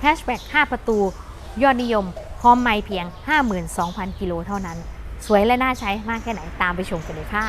แฮชแบ็ก5 ประตู ยอดนิยม พร้อมไม่เพียง 52,000 กิโลเท่านั้น สวยและน่าใช้มากแค่ไหนตามไปชมกันเลยค่ะ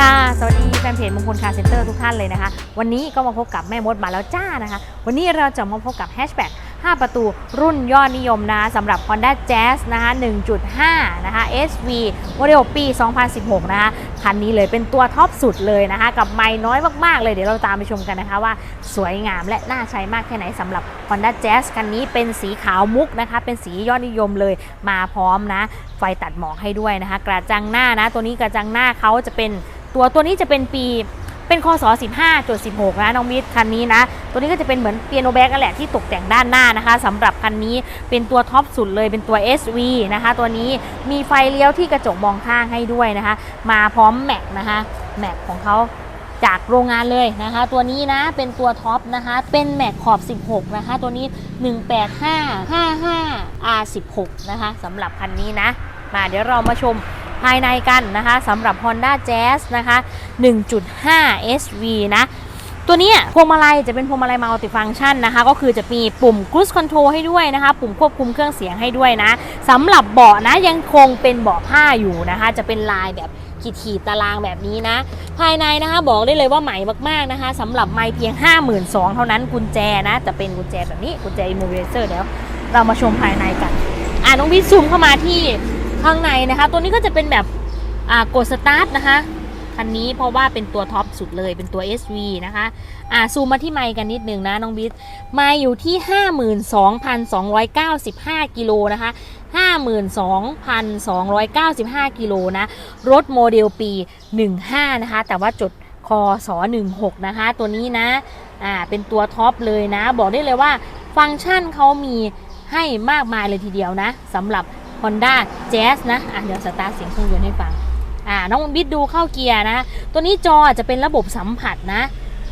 ค่ะ สวัสดีแฟนเพจมงคลคาร์เซ็นเตอร์ทุกท่านเลยนะคะ วันนี้ก็มาพบกับแม่มดมาแล้วจ้านะคะ วันนี้เราจะมาพบกับแฮชแบ็ก5 ประตูรุ่นยอดนิยมนะสำหรับ Honda Jazz นะคะ 1.5 นะคะ SV โมเดลปี 2016 นะคะ คันนี้เลยเป็นตัวท็อปสุดเลยนะคะ กับไม่น้อยมากๆเลย เดี๋ยวเราตามไปชมกันนะคะว่าสวยงามและน่าใช้มากแค่ไหนสำหรับ Honda Jazz คันนี้เป็นสีขาวมุกนะคะ เป็นสียอดนิยมเลยมาพร้อมนะ ไฟตัดหมอกให้ด้วยนะคะ กระจังหน้านะ ตัวนี้กระจังหน้าเขาจะเป็น ตัวตัวนี้จะเป็นปีเป็นคศ15.16 นะน้องมิตรคันนี้นะ ตัวนี้ก็จะเป็นเหมือนเปียโนแบ็กนั่นแหละที่ตกแต่งด้านหน้านะคะสำหรับคันนี้เป็นตัวท็อปสุดเลยเป็นตัว SV นะคะ ตัวนี้มีไฟเลี้ยวที่กระจกมองข้างให้ด้วยนะคะ มาพร้อมแม็กนะคะแม็กของเขาจากโรงงานเลยนะคะ ตัวนี้นะเป็นตัวท็อปนะคะ เป็นแม็กขอบ 16 นะคะ ตัวนี้ 18555 R16 นะคะสำหรับคันนี้นะมาเดี๋ยวเรามาชม ภายในกันนะคะสำหรับ Honda Jazz นะคะ 1.5 SV นะตัวนี้พวงมาลัยจะเป็นพวงมาลัยมัลติฟัง c t ชันนะคะ ก็คือจะมีปุ่ม Cruise Control ให้ด้วยนะคะ ปุ่มควบคุมเครื่องเสียงให้ด้วยนะสำหรับเบาะนะยังคงเป็นเบาะผ้าอยู่นะคะ จะเป็นลายแบบขีดๆตารางแบบนี้นะ ภายในนะคะบอกได้เลยว่าใหม่มากๆนะคะสำหรับไม่เพียง 52,000เท่านั้นกุญแจนะ จะเป็นกุญแจแบบนี้กุญแจ Immobilizer เดี๋ยวเรามาชมภายในกัน อ่าน้องวิทย์ซูมเข้ามาที่ ข้างในนะคะ ตัวนี้ก็จะเป็นแบบกดสตาร์ทนะคะคันนี้เพราะว่าเป็นตัวท็อปสุดเลยเป็นตัว SV นะคะ อ่าซูมมาที่ไมค์กันนิดนึงนะ น้องบิ๊ไมค์อยู่ที่ 52,295 กิโลนะคะ 52,295 กิโลนะ รถโมเดลปี 15 นะคะ แต่ว่าจดคอส16 นะคะ ตัวนี้นะ อ่า เป็นตัวท็อปเลยนะ บอกได้เลยว่าฟังก์ชันเขามีให้มากมายเลยทีเดียวนะสำหรับ Honda Jazz นะอะเดี๋ยวสตาร์ทเสียงเครื่องยนต์ให้ฟังอ่าน้องบิดดูเข้าเกียร์นะ ตัวนี้จอจะเป็นระบบสัมผัสนะ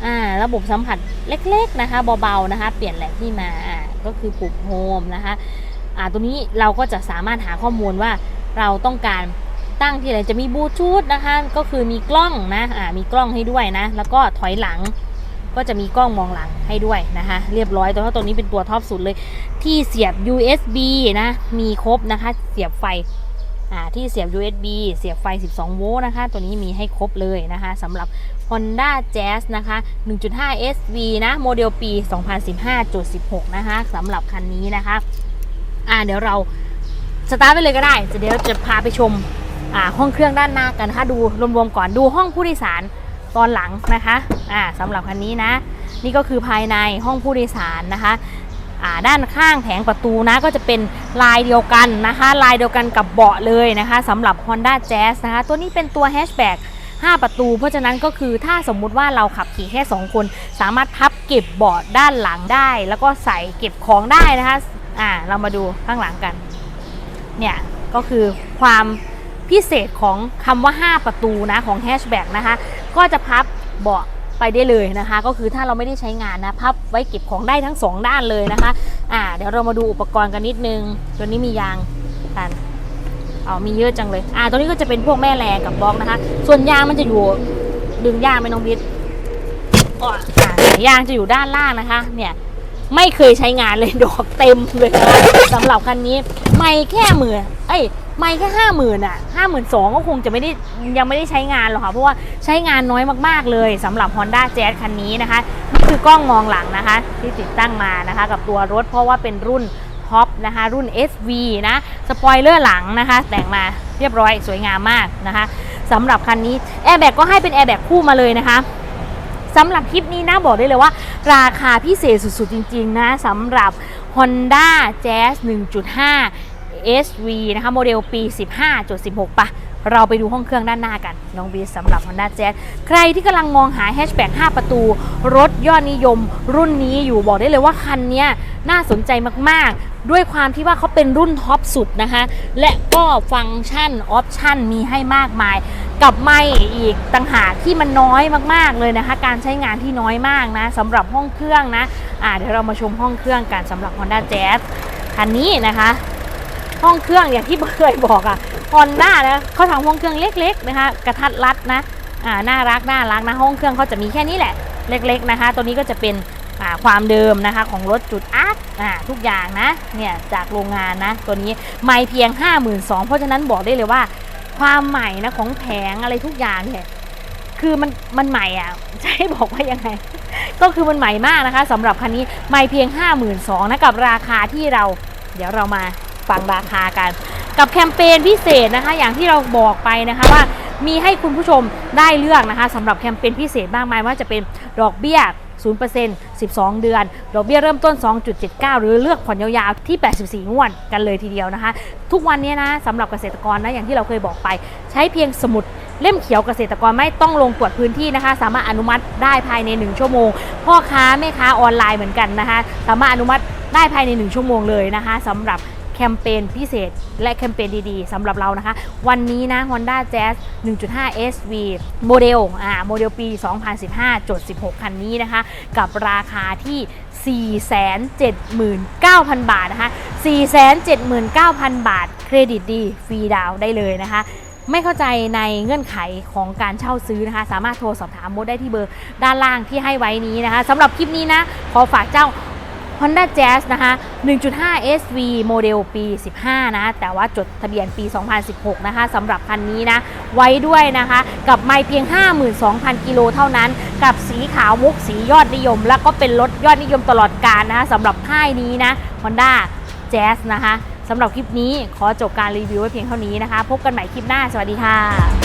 อ่าระบบสัมผัสเล็กๆนะคะเบาๆนะคะ เปลี่ยนแหล่งที่มาอ่าก็คือปุ่มโฮมนะคะอ่าตัวนี้เราก็จะสามารถหาข้อมูลว่าเราต้องการตั้งที่ไหนจะมีบลูทูธนะคะ ก็คือมีกล้องนะอ่ามีกล้องให้ด้วยนะ แล้วก็ถอยหลัง ก็จะมีกล้องมองหลังให้ด้วยนะคะเรียบร้อยแต่ว่าตัวนี้เป็นตัวท็อปสุดเลย ที่เสียบ USB นะมีครบนะคะเสียบไฟอ่าที่เสียบ USB เสียบไฟ 12 โวลต์นะคะ ตัวนี้มีให้ครบเลยนะคะสำหรับ Honda Jazz นะคะ 1.5 SV นะ โมเดลปี 2015.16 นะคะสำหรับคันนี้นะคะ อ่าเดี๋ยวเราสตาร์ทไปเลยก็ได้เดี๋ยวจะพาไปชมอ่าห้องเครื่องด้านหน้ากันนะคะดูรวมๆก่อนดูห้องผู้โดยสาร ตอนหลังนะคะอ่าสำหรับคันนี้นะ นี่ก็คือภายในห้องผู้โดยสารนะคะอ่าด้านข้างแผงประตูนะก็จะเป็นลายเดียวกันนะคะ ลายเดียวกันกับเบาะเลยนะคะสำหรับ Honda Jazz นะคะ ตัวนี้เป็นตัวแฮชแบ็ก5 ประตู เพราะฉะนั้นก็คือถ้าสมมุติว่าเราขับขี่แค่ 2 คน สามารถพับเก็บเบาะด้านหลังได้ แล้วก็ใส่เก็บของได้นะคะอ่าเรามาดูข้างหลังกัน เนี่ยก็คือความพิเศษของคำว่า 5 ประตูนะของแฮชแบ็กนะคะ ก็จะพับเบาะไปได้เลยนะคะ ก็คือถ้าเราไม่ได้ใช้งานนะพับไว้เก็บของได้ทั้ง 2 ด้านเลยนะคะอ่าเดี๋ยวเรามาดูอุปกรณ์กันนิดนึงตัวนี้มียางกันอ๋อมีเยอะจังเลย อ่า ตัวนี้ก็จะเป็นพวกแม่แรงกับบล็อกนะคะ ส่วนยางมันจะอยู่ ดึงยางไหม่น้องบิ๊กอ๋ออ่ายางจะอยู่ด้านล่างนะคะ เนี่ย ไม่เคยใช้งานเลยดอกเต็มเลยนะคะสำหรับคันนี้ ไม่แค่หมื่นเอ้ยไม่แค่ห้าหมื่นอะห้าหมื่นสองก็คงจะไม่ได้ยังไม่ได้ใช้งานหรอกค่ะ เพราะว่าใช้งานน้อยมากๆเลยสำหรับ Honda Jazz คันนี้นะคะนี่คือกล้องมองหลังนะคะ ที่ติดตั้งมานะคะ กับตัวรถเพราะว่าเป็นรุ่นท็อปนะคะ รุ่น SV นะสปอยเลอร์หลังนะคะ แต่งมาเรียบร้อยสวยงามมากนะคะสำหรับคันนี้แอร์แบ็กก็ให้เป็นแอร์แบ็กคู่มาเลยนะคะสำหรับคลิปนี้นะบอกได้เลยว่า ราคาพิเศษสุดๆ จริงๆ นะสำหรับ Honda Jazz 1.5 SV นะคะ โมเดลปี 15.16ปะ เราไปดูห้องเครื่องด้านหน้ากัน น้องบีสำหรับ Honda Jazz ใครที่กำลังมองหาแฮชแบ็ก5ประตู รถยอดนิยม รุ่นนี้อยู่บอกได้เลยว่าคันนี้น่าสนใจมากๆ ด้วยความที่ว่าเขาเป็นรุ่นท็อปสุดนะคะ และก็ฟังก์ชันออปชันมีให้มากมาย กับไม่อีกต่างหากที่มันน้อยมากๆเลยนะคะ การใช้งานที่น้อยมากนะสำหรับห้องเครื่องนะอ่าเดี๋ยวเรามาชมห้องเครื่องกันสำหรับ Honda Jazz คันนี้นะคะ ห้องเครื่องอย่างที่เคยบอกอะฮอนด้านะเขาทำห้องเครื่องเล็ก ๆ นะคะ กระทัดรัดนะอ่าน่ารักน่ารักนะห้องเครื่องเขาจะมีแค่นี้แหละ เล็ก ๆนะคะ ตัวนี้ก็จะเป็นอ่าความเดิมนะคะของรถจุดอาร์ตอ่าทุกอย่างนะเนี่ยจากโรงงานนะ ตัวนี้ไม่เพียง 52,000เพราะฉะนั้นบอกได้เลยว่า ความใหม่นะของแผงอะไรทุกอย่างเนี่ยคือมันมันใหม่อะจะให้บอกว่ายังไง ก็คือมันใหม่มากนะคะสำหรับคันนี้ไม่เพียง 52,000นะกับราคาที่เรา เดี๋ยวเรามา ฟังราคากัน กับแคมเปญพิเศษนะคะ อย่างที่เราบอกไปนะคะว่ามีให้คุณผู้ชมได้เลือกนะคะสำหรับแคมเปญพิเศษมากมายว่าจะเป็นดอกเบี้ย 0% 12 เดือน ดอกเบี้ยเริ่มต้น 2.79 หรือเลือกผ่อนยาวๆ ที่ 84 งวดกันเลยทีเดียวนะคะ ทุกวันนี้นะสำหรับเกษตรกรนะอย่างที่เราเคยบอกไป ใช้เพียงสมุดเล่มเขียวเกษตรกรไม่ต้องลงตรวจพื้นที่นะคะ สามารถอนุมัติได้ภายใน 1 ชั่วโมง พ่อค้าแม่ค้าออนไลน์เหมือนกันนะคะ สามารถอนุมัติได้ภายใน 1 ชั่วโมงเลยนะคะสำหรับ แคมเปญพิเศษ และแคมเปญดีๆสำหรับเรานะคะ วันนี้นะ Honda Jazz 1.5 SV โมเดลอ่าโมเดลปี 2015จด16 คันนี้นะคะ กับราคาที่ 479,000 บาทนะคะ 479,000 บาท เครดิตดี ฟรีดาวได้เลยนะคะไม่เข้าใจในเงื่อนไขของการเช่าซื้อนะคะ สามารถโทรสอบถามมดได้ที่เบอร์ด้านล่างที่ให้ไว้นี้นะคะสำหรับคลิปนี้นะ ขอฝากเจ้า Honda Jazz นะคะ 1.5 SV โมเดลปี 15 นะ แต่ว่าจดทะเบียนปี 2016 นะคะสำหรับคันนี้นะ ไว้ด้วยนะคะ กับไม่เพียง 52,000 กิโลเท่านั้น กับสีขาวมุกสียอดนิยม แล้วก็เป็นรถยอดนิยมตลอดกาลนะคะสำหรับค่ายนี้นะ Honda Jazz นะคะสำหรับคลิปนี้ขอจบการรีวิวไว้เพียงเท่านี้นะคะ พบกันใหม่คลิปหน้า สวัสดีค่ะ